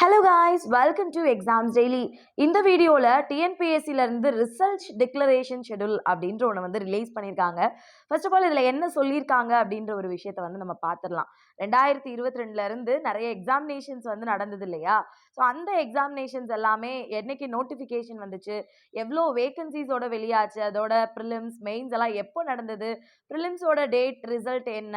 Hello guys welcome to exams daily இந்த வீடியோவில் டிஎன்பிஎஸ்சிலேருந்து result declaration schedule அப்படின்ற ஒன்று வந்து ரிலீஸ் பண்ணியிருக்காங்க ஃபர்ஸ்ட் ஆஃப் ஆல் இதில் என்ன சொல்லியிருக்காங்க அப்படின்ற ஒரு விஷயத்தை வந்து நம்ம பார்த்துடலாம் ரெண்டாயிரத்தி இருபத்தி ரெண்டுலேருந்து நிறைய எக்ஸாமினேஷன்ஸ் வந்து நடந்தது இல்லையா? ஸோ அந்த எக்ஸாமினேஷன்ஸ் எல்லாமே என்னைக்கு நோட்டிஃபிகேஷன் வந்துச்சு? எவ்வளோ வேகன்சிஸோட வெளியாச்சு? அதோட ப்ரிலிம்ஸ் மெயின்ஸ் எல்லாம் எப்போ நடந்தது? ப்ரிலிம்ஸோட டேட் ரிசல்ட் என்ன?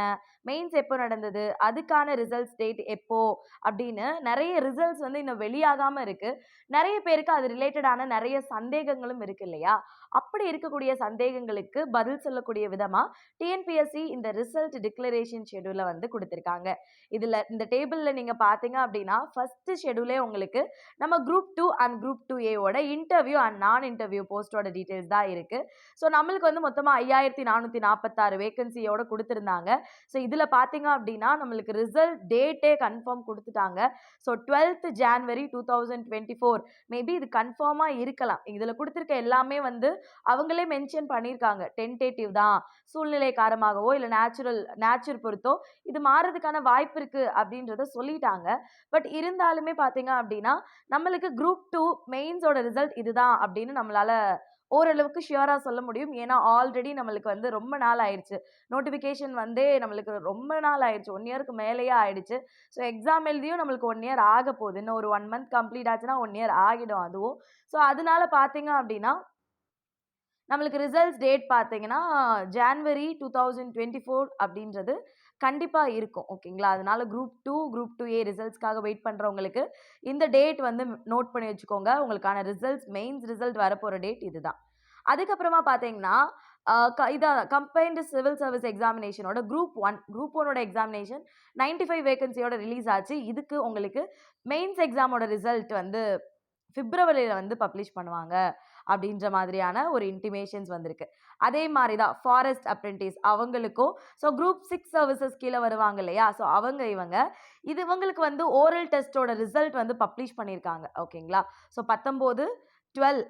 மெயின்ஸ் எப்போ நடந்தது? அதுக்கான ரிசல்ட்ஸ் டேட் எப்போ? அப்படின்னு நிறைய ரிசல்ட்ஸ் வந்து இன்னும் வெளியாகாமல் இருக்குது நிறைய பேருக்கு அது ரிலேட்டடான நிறைய சந்தேகங்களும் இருக்கு இல்லையா? அப்படி இருக்கக்கூடிய சந்தேகங்களுக்கு பதில் சொல்லக்கூடிய விதமாக டிஎன்பிஎஸ்சி இந்த ரிசல்ட் டிக்ளரேஷன் ஷெடியூலை வந்து கொடுத்துருக்காங்க. இதில் இந்த டேபிளில் நீங்கள் பார்த்தீங்க அப்படின்னா ஃபஸ்ட்டு ஷெடியூலே உங்களுக்கு நம்ம group two and group two ஏவோட இன்டர்வியூ அண்ட் நான் இன்டர்வியூ போஸ்ட்டோட டீட்டெயில்ஸ் தான் இருக்குது ஸோ நம்மளுக்கு வந்து மொத்தமாக ஐயாயிரத்தி நானூற்றி நாற்பத்தாறு வேகன்சியோட கொடுத்துருந்தாங்க. ஸோ இதில் பார்த்தீங்க அப்படின்னா நம்மளுக்கு ரிசல்ட் டேட்டே கன்ஃபார்ம் கொடுத்துட்டாங்க. So twelfth January two thousand twenty four maybe இது கன்ஃபார்மாக இருக்கலாம். இதில் கொடுத்துருக்க எல்லாமே வந்து அவங்களே மென்ஷன் பண்ணியிருக்காங்க டென்டேட்டிவ் தான் சூழ்நிலை காரணமாகவோ இல்லை நேச்சுரல் நேச்சுர் பொறுத்தோ இது மாறுறதுக்கான வாய்ப்பு இருக்குது அப்படின்றத சொல்லிட்டாங்க. பட் இருந்தாலுமே பார்த்தீங்க அப்படின்னா நம்மளுக்கு குரூப் டூ மெயின்ஸோட ரிசல்ட் இதுதான் அப்படின்னு நம்மளால ஓரளவுக்கு ஷியராக சொல்ல முடியும். ஏன்னா ஆல்ரெடி நம்மளுக்கு வந்து ரொம்ப நாள் ஆயிடுச்சு நோட்டிஃபிகேஷன் வந்தே நம்மளுக்கு ரொம்ப நாள் ஆயிடுச்சு ஒன் இயருக்கு மேலேயே ஆயிடுச்சு. ஸோ எக்ஸாம் எழுதியும் நம்மளுக்கு ஒன் இயர் ஆக போகுது. இன்னும் ஒரு ஒன் மந்த் கம்ப்ளீட் ஆச்சுன்னா ஒன் இயர் ஆகிடும் அதுவும். ஸோ அதனால பார்த்தீங்க அப்படின்னா நம்மளுக்கு ரிசல்ட்ஸ் டேட் பார்த்தீங்கன்னா January two thousand twenty four அப்படின்றது கண்டிப்பாக இருக்கும். ஓகேங்களா? அதனால group two group two A ரிசல்ட்ஸ்க்காக wait பண்ணுறவங்களுக்கு இந்த டேட் வந்து நோட் பண்ணி வச்சுக்கோங்க. உங்களுக்கான ரிசல்ட்ஸ் மெயின்ஸ் ரிசல்ட் வரப்போகிற டேட் இதுதான். அதுக்கப்புறமா பார்த்தீங்கன்னா இதான் கம்பைன்டு சிவில் சர்வீஸ் எக்ஸாமினேஷனோட குரூப் ஒன் குரூப் ஒனோட எக்ஸாமினேஷன் நைன்டி ஃபைவ் வேகன்சியோட ரிலீஸ் ஆச்சு. இதுக்கு உங்களுக்கு மெயின்ஸ் எக்ஸாமோட ரிசல்ட் வந்து பிப்ரவரியில் வந்து பப்ளிஷ் பண்ணுவாங்க அப்படின்ற மாதிரியான ஒரு இன்டிமேஷன்ஸ் வந்திருக்கு. அதே மாதிரி தான் ஃபாரஸ்ட் அப்ரெண்டிஸ் அவங்களுக்கும் ஸோ குரூப் சிக்ஸ் சர்வீசஸ் கீழே வருவாங்க இல்லையா? ஸோ அவங்க இவங்க இது இவங்களுக்கு வந்து ஓரல் டெஸ்ட்டோட ரிசல்ட் வந்து பப்ளிஷ் பண்ணியிருக்காங்க ஓகேங்களா ஸோ பத்தொம்போது டுவெல்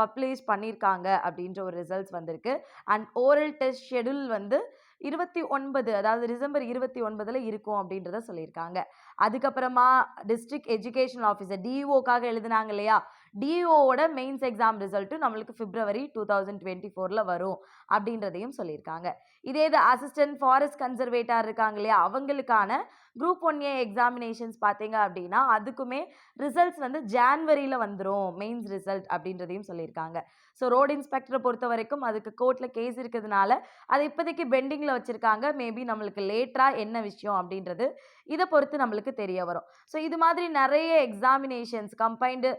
பப்ளிஷ் பண்ணியிருக்காங்க அப்படின்ற ஒரு ரிசல்ட்ஸ் வந்திருக்கு. அண்ட் ஓரல் டெஸ்ட் ஷெடியூல் வந்து இருபத்தி ஒன்பது அதாவது டிசம்பர் இருபத்தி ஒன்பதில் இருக்கும் அப்படின்றத சொல்லியிருக்காங்க. அதுக்கப்புறமா டிஸ்ட்ரிக்ட் எஜுகேஷன் ஆஃபீஸர் டிஓக்காக எழுதுனாங்க இல்லையா? டிஓவோட மெயின்ஸ் எக்ஸாம் ரிசல்ட்டும் நம்மளுக்கு பிப்ரவரி டூ தௌசண்ட் டுவெண்ட்டி ஃபோரில் வரும் அப்படின்றதையும் சொல்லியிருக்காங்க. இதே இது அசிஸ்டன்ட் ஃபாரஸ்ட் கன்சர்வேட்டார் இருக்காங்க இல்லையா? அவங்களுக்கான குரூப் ஒன் ஏ எக்ஸாமினேஷன்ஸ் பார்த்தீங்க அப்படின்னா அதுக்குமே ரிசல்ட்ஸ் வந்து ஜான்வரியில் வந்துடும் மெயின்ஸ் ரிசல்ட் அப்படின்றதையும் சொல்லியிருக்காங்க. ஸோ ரோடு இன்ஸ்பெக்டரை பொறுத்த வரைக்கும் அதுக்கு கோர்ட்டில் கேஸ் இருக்கிறதுனால அது இப்போதைக்கு பெண்டிங்கில் வச்சுருக்காங்க. மேபி நம்மளுக்கு லேட்டராக என்ன விஷயம் அப்படின்றது இதை பொறுத்து நம்மளுக்கு தெரிய வரும். ஸோ இது மாதிரி நிறைய examinations combined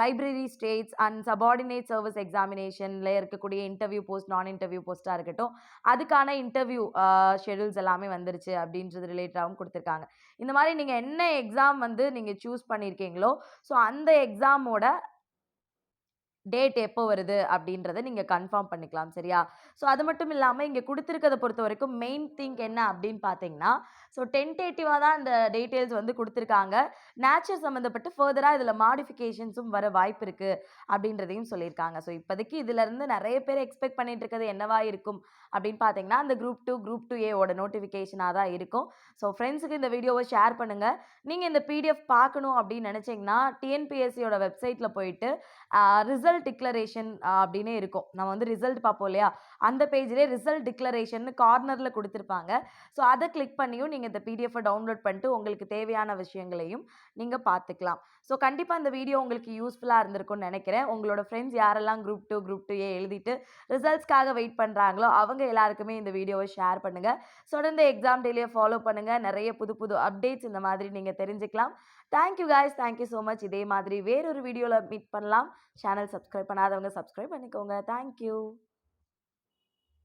library states and subordinate service எக்ஸாமினேஷனில் இருக்கக்கூடிய இன்டர்வியூ போஸ்ட் நான் இன்டர்வியூ போஸ்ட்டாக இருக்கட்டும். அதுக்கான இன்டர்வியூ ஷெடியூல்ஸ் எல்லாமே வந்துருச்சு அப்படின்றது ரிலேட்டடாகவும் கொடுத்துருக்காங்க. இந்த மாதிரி நீங்கள் என்ன எக்ஸாம் வந்து நீங்கள் சூஸ் பண்ணியிருக்கீங்களோ ஸோ அந்த எக்ஸாமோட டேட் எப்போ வருது அப்படின்றத நீங்கள் கன்ஃபார்ம் பண்ணிக்கலாம் சரியா? ஸோ அது மட்டும் இல்லாமல் இங்கே கொடுத்துருக்கதை பொறுத்த வரைக்கும் மெயின் திங்க் என்ன அப்படின்னு பார்த்தீங்கன்னா ஸோ டென்டேட்டிவாக தான் இந்த டீட்டெயில்ஸ் வந்து கொடுத்துருக்காங்க. நேச்சர் சம்மந்தப்பட்டு ஃபர்தராக இதில் மாடிஃபிகேஷன்ஸும் வர வாய்ப்பு இருக்குது அப்படின்றதையும் சொல்லியிருக்காங்க. ஸோ இப்போதைக்கு இதிலேருந்து நிறைய பேர் எக்ஸ்பெக்ட் பண்ணிட்டு இருக்கிறது என்னவா இருக்கும் அப்படின்னு பார்த்தீங்கன்னா அந்த குரூப் டூ குரூப் டூ ஏவோட நோட்டிஃபிகேஷனாக தான் இருக்கும். ஸோ ஃப்ரெண்ட்ஸுக்கு இந்த வீடியோவை ஷேர் பண்ணுங்கள் நீங்கள் இந்த பிடிஎஃப் பார்க்கணும் அப்படின்னு நினச்சிங்கன்னா டிஎன்பிஎஸ்சியோட வெப்சைட்டில் போயிட்டு ரிசல்ட் டிக்ளரேஷன் அப்படின்னே இருக்கும். நம்ம வந்து ரிசல்ட் பார்ப்போம் இல்லையா? அந்த பேஜ்லேயே ரிசல்ட் டிக்ளரேஷன் கார்னரில் கொடுத்துருப்பாங்க. ஸோ அதை கிளிக் பண்ணியும் நீங்கள் இந்த பிடிஎஃபை டவுன்லோட் பண்ணிட்டு உங்களுக்கு தேவையான விஷயங்களையும் நீங்கள் பார்த்துக்கலாம். ஸோ கண்டிப்பாக இந்த வீடியோ உங்களுக்கு யூஸ்ஃபுல்லாக இருந்திருக்கும்னு நினைக்கிறேன். உங்களோட ஃப்ரெண்ட்ஸ் யாரெல்லாம் group two group two A எழுதிட்டு ரிசல்ட்ஸ்க்காக வெயிட் பண்ணுறாங்களோ அவங்க எல்லாருக்குமே இந்த வீடியோவை ஷேர் பண்ணுங்கள் தொடர்ந்து எக்ஸாம் டெய்லியை ஃபாலோ பண்ணுங்கள் நிறைய புது புது அப்டேட்ஸ் இந்த மாதிரி நீங்கள் தெரிஞ்சுக்கலாம். Thank you guys thank you so much இதே மாதிரி வேறொரு வீடியோவில் மீட் பண்ணலாம். சேனல் சப்ஸ்கிரைப் பண்ணாதவங்க சப்ஸ்கிரைப் பண்ணிக்கோங்க. Thank you